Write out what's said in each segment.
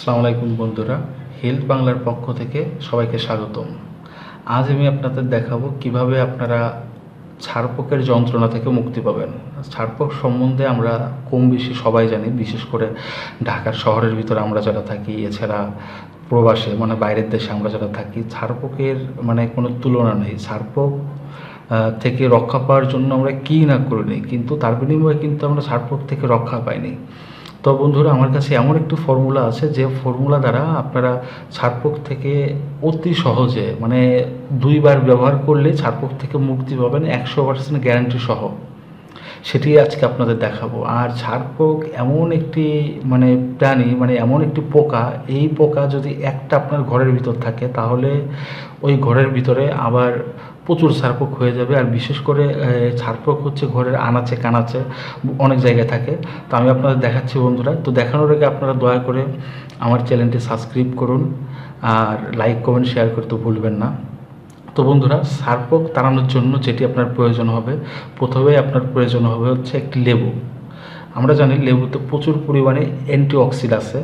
আসসালামু আলাইকুম বন্ধুরা হেলথ বাংলার পক্ষ থেকে সবাইকে স্বাগতম। আজ আমি আপনাদের দেখাবো কীভাবে আপনারা ছাড়পোকের যন্ত্রণা থেকে মুক্তি পাবেন। ছাড়পোক সম্বন্ধে আমরা কম বেশি সবাই জানি, বিশেষ করে ঢাকার শহরের ভিতরে আমরা যারা থাকি, এছাড়া প্রবাসে মানে বাইরের দেশে আমরা যারা থাকি, ছাড়পোকের মানে কোনো তুলনা নেই। ছাড়পোক থেকে রক্ষা পাওয়ার জন্য আমরা কী না করিনি কিন্তু তার বিনিময়ে কিন্তু আমরা ছাড়পোক থেকে রক্ষা পাইনি। তো বন্ধুরা, আমার কাছে এমন একটি ফর্মুলা আছে যে ফর্মুলা দ্বারা আপনারা ছাড়পোক থেকে অতি সহজে মানে দুইবার ব্যবহার করলে ছাড়পোক থেকে মুক্তি পাবেন একশো পার্সেন্ট গ্যারান্টি সহ। সেটি আজকে আপনাদের দেখাবো। আর ঝাড়পোক এমন একটি মানে প্রাণী মানে এমন একটি পোকা এই পোকা যদি একটা আপনার ঘরের ভিতর থাকে তাহলে ওই ঘরের ভিতরে আবার প্রচুর ছারপোক হয়ে যাবে। আর বিশেষ করে আহ, ছারপোক হচ্ছে ঘরের আনাচে কানাচে অনেক জায়গায় থাকে। তো আমি আপনাদের দেখাচ্ছি বন্ধুরা। তো দেখানোর আগে আপনারা দয়া করে আমার চ্যানেলটি সাবস্ক্রাইব করুন। আর লাইক কমেন্ট শেয়ার করতে ভুলবেন না। তো বন্ধুরা সার্পক তাড়ানোর জন্য যেটি আপনার প্রয়োজন হবে প্রথমেই আপনার প্রয়োজন হবে হচ্ছে একটি লেবু। আমরা জানি লেবুতে প্রচুর পরিমাণে অ্যান্টিঅক্সিড আছে।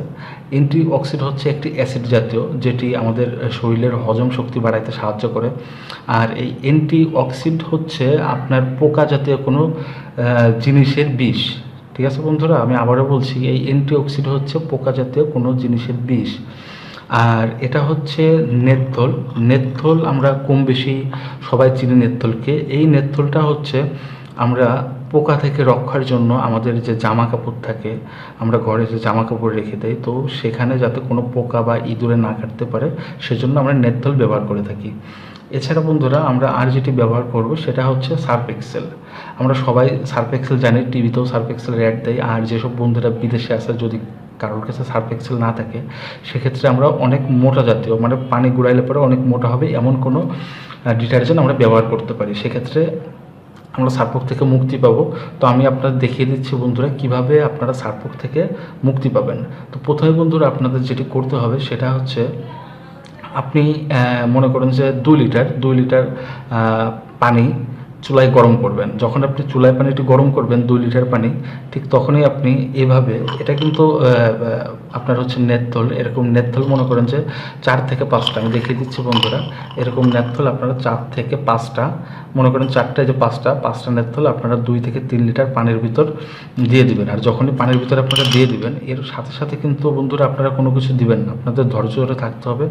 অ্যান্টিঅক্সিড হচ্ছে একটি অ্যাসিড জাতীয়, যেটি আমাদের শরীরের হজম শক্তি বাড়াইতে সাহায্য করে। আর এই অ্যান্টিঅক্সিড হচ্ছে আপনার পোকা জাতীয় কোনো জিনিসের বিষ। ঠিক আছে বন্ধুরা? আমি আবারও বলছি, এই অ্যান্টিঅক্সিড হচ্ছে পোকা জাতীয় কোনো জিনিসের বিষ। আর এটা হচ্ছে নেত্থল। নেত্থল আমরা কম বেশি সবাই চিনি নেত্থলকে। এই নেত্থলটা হচ্ছে আমরা পোকা থেকে রক্ষার জন্য আমাদের যে জামা কাপড় থাকে, আমরা ঘরে যে জামা কাপড় রেখে দেই, তো সেখানে যাতে কোনো পোকা বা ইঁদুরে না কাটতে পারে, সেজন্য আমরা নেত্থল ব্যবহার করে থাকি। এছাড়া বন্ধুরা, আমরা আর যেটি ব্যবহার করব, সেটা হচ্ছে সার্ফ এক্সেল। আমরা সবাই সার্ফ এক্সেল জানি, টিভিতেও সার্ফ এক্সেলের অ্যাড দেয় আর যেসব বন্ধুরা বিদেশে আসে, যদি কারোর কাছে সার্ফ এক্সেল না থাকে, সেক্ষেত্রে আমরা অনেক মোটা জাতীয় মানে পানি গুড়াইলে পরে অনেক মোটা হবে, এমন কোনো ডিটারজেন্ট আমরা ব্যবহার করতে পারি। সেক্ষেত্রে আমরা সার্পক থেকে মুক্তি পাবো। তো আমি আপনাদের দেখিয়ে দিচ্ছি বন্ধুরা কীভাবে আপনারা সার্পক থেকে মুক্তি পাবেন। তো প্রথমে বন্ধুরা আপনাদের যেটি করতে হবে সেটা হচ্ছে, আপনি মনে করেন যে দুই লিটার দুই লিটার পানি চুলায় গরম করবেন। যখন আপনি চুলায় পানিটি গরম করবেন, দুই লিটার পানি, ঠিক তখনই আপনি এভাবে, এটা কিন্তু আপনার হচ্ছে নেত্তল এরকম নেত্তল মনে করেন যে চার থেকে পাঁচটা, আমি দেখিয়ে দিচ্ছি বন্ধুরা, এরকম নেত্তল আপনারা চার থেকে পাঁচটা, মনে করেন চারটায় যে পাঁচটা পাঁচটা নেত্তল আপনারা দুই থেকে তিন লিটার পানির ভিতর দিয়ে দিবেন। আর যখনই পানির ভিতরে আপনারা দিয়ে দিবেন, এর সাথে সাথে কিন্তু বন্ধুরা আপনারা কোনো কিছু দিবেন না, আপনাদের ধৈর্য ধরে থাকতে হবে।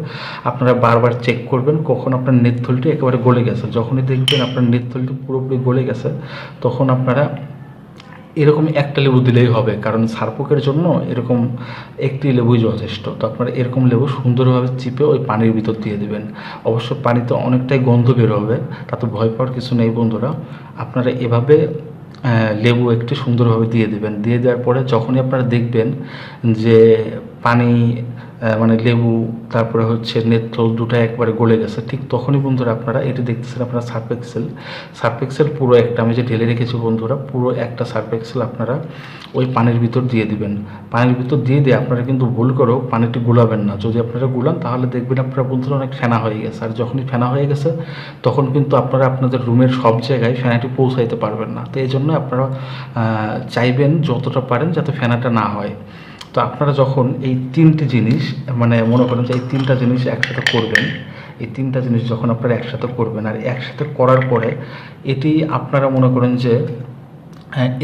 আপনারা বারবার চেক করবেন, কখন আপনার নেত্থলটি একেবারে গলে গেছে। যখনই দেখবেন আপনার নেত্থলটি পুরোপুরি গলে গেছে, তখন আপনারা এরকম একটা লেবু দিলেই হবে, কারণ সারপোকের জন্য এরকম একটি লেবুই যথেষ্ট। তো আপনারা এরকম লেবু সুন্দরভাবে চিপে ওই পানির ভিতর দিয়ে দেবেন। অবশ্য পানিতে অনেকটাই গন্ধ বের হবে, তাতে ভয় পাওয়ার কিছু নেই বন্ধুরা। আপনারা এভাবে লেবু একটি সুন্দরভাবে দিয়ে দেবেন। দিয়ে দেওয়ার পরে যখনই আপনারা দেখবেন যে পানি মানে লেবু, তারপরে হচ্ছে নেত্র দুটো একবারে গলে গেছে। ঠিক তখনই বন্ধুরা আপনারা এটি দেখতেছেন আপনারা সার্ফ এক্সেল পুরো একটা, আমি যে ঢেলে রেখেছি বন্ধুরা, পুরো একটা সার্ফ এক্সেল আপনারা ওই পানির ভিতর দিয়ে দিবেন। পানির ভিতর দিয়ে দিয়ে আপনারা কিন্তু ভুল করেও পানিটি গুলাবেন না। যদি আপনারা গুলান, তাহলে দেখবেন আপনারা বন্ধুরা অনেক ফেনা হয়ে গেছে। আর যখনই ফেনা হয়ে গেছে, তখন কিন্তু আপনারা আপনাদের রুমের সব জায়গায় ফেনাটি পৌঁছাইতে পারবেন না। তো এই জন্য আপনারা চাইবেন যতটা পারেন যাতে ফেনাটা না হয়। তো আপনারা যখন এই তিনটি জিনিস মানে মনে করেন যে এই তিনটা জিনিস একসাথে করবেন, এই তিনটা জিনিস যখন আপনারা একসাথে করবেন আর একসাথে করার পরে এটি আপনারা মনে করেন যে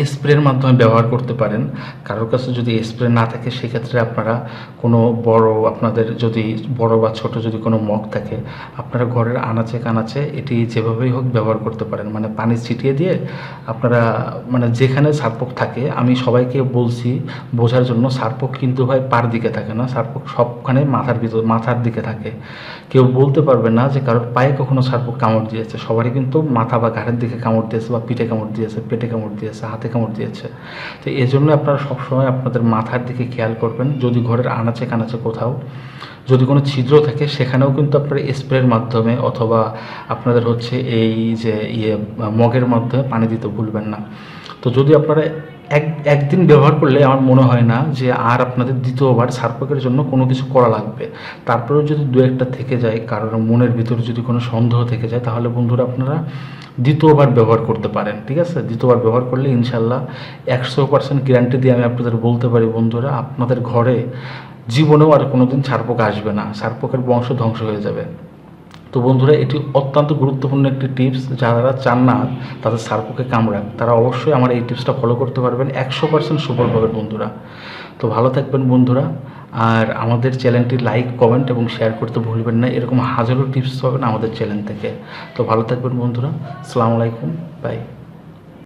স্প্রের মাধ্যমে ব্যবহার করতে পারেন। কারোর কাছে যদি স্প্রে না থাকে, সেক্ষেত্রে আপনারা কোনো বড়, আপনাদের যদি বড় বা ছোট যদি কোনো মগ থাকে, আপনারা ঘরের আনাচে কানাচে এটি যেভাবেই হোক ব্যবহার করতে পারেন। মানে পানি ছিটিয়ে দিয়ে আপনারা মানে যেখানে সার্পক থাকে, আমি সবাইকে বলছি বোঝার জন্য, সার্পক কিন্তু ভাই পার দিকে থাকে না। সার্পক সবখানে মাথার ভিতর, মাথার দিকে থাকে। কেউ বলতে পারবে না যে কারোর পায়ে কখনো সার্পক কামড় দিয়েছে। সবারই কিন্তু মাথা বা ঘাড়ের দিকে কামড় দিয়েছে বা পিঠে কামড় দিয়েছে, পেটে কামড় দিয়েছে। হাতে কামড় দিয়েছে। তো এই জন্য আপনারা সবসময় আপনাদের মাথার দিকে খেয়াল করবেন, যদি ঘরের আনাচে কানাচে কোথাও যদি কোনো ছিদ্র থাকে, সেখানেও কিন্তু আপনারা স্প্রের মাধ্যমে অথবা আপনাদের হচ্ছে এই যে ইয়ে মগের মাধ্যমে পানি দিতে ভুলবেন না। তো যদি আপনারা এক, একদিন ব্যবহার করলে আমার মনে হয় না যে আর আপনাদের দ্বিতীয়বার সার্পকের জন্য কোনো কিছু করা লাগবে। তারপরেও যদি দু একটা থেকে যায়, কারোর মনের ভিতরে যদি কোনো সন্দেহ থেকে যায়, তাহলে বন্ধুরা আপনারা দ্বিতীয়বার ব্যবহার করতে পারেন, ঠিক আছে? দ্বিতীয়বার ব্যবহার করলে ইনশাল্লাহ একশো পার্সেন্ট গ্যারান্টি দিয়ে আমি আপনাদের বলতে পারি বন্ধুরা, আপনাদের ঘরে জীবনেও আর কোনোদিন ছারপোক আসবে না। ছারপোকের বংশ ধ্বংস হয়ে যাবে। তো বন্ধুরা, এটি অত্যন্ত গুরুত্বপূর্ণ একটি টিপস যারা চান না তাদের সার্পকে কামড়াক তারা অবশ্যই আমার এই টিপসটা ফলো করতে পারবেন একশো পার্সেন্ট সুফল পাবেন বন্ধুরা। তো ভালো থাকবেন বন্ধুরা, আর আমাদের চ্যানেলটি লাইক কমেন্ট এবং শেয়ার করতে ভুলবেন না। এরকম হাজারো টিপস পাবেন আমাদের চ্যানেল থেকে। তো ভালো থাকবেন বন্ধুরা সালামু আলাইকুম বাই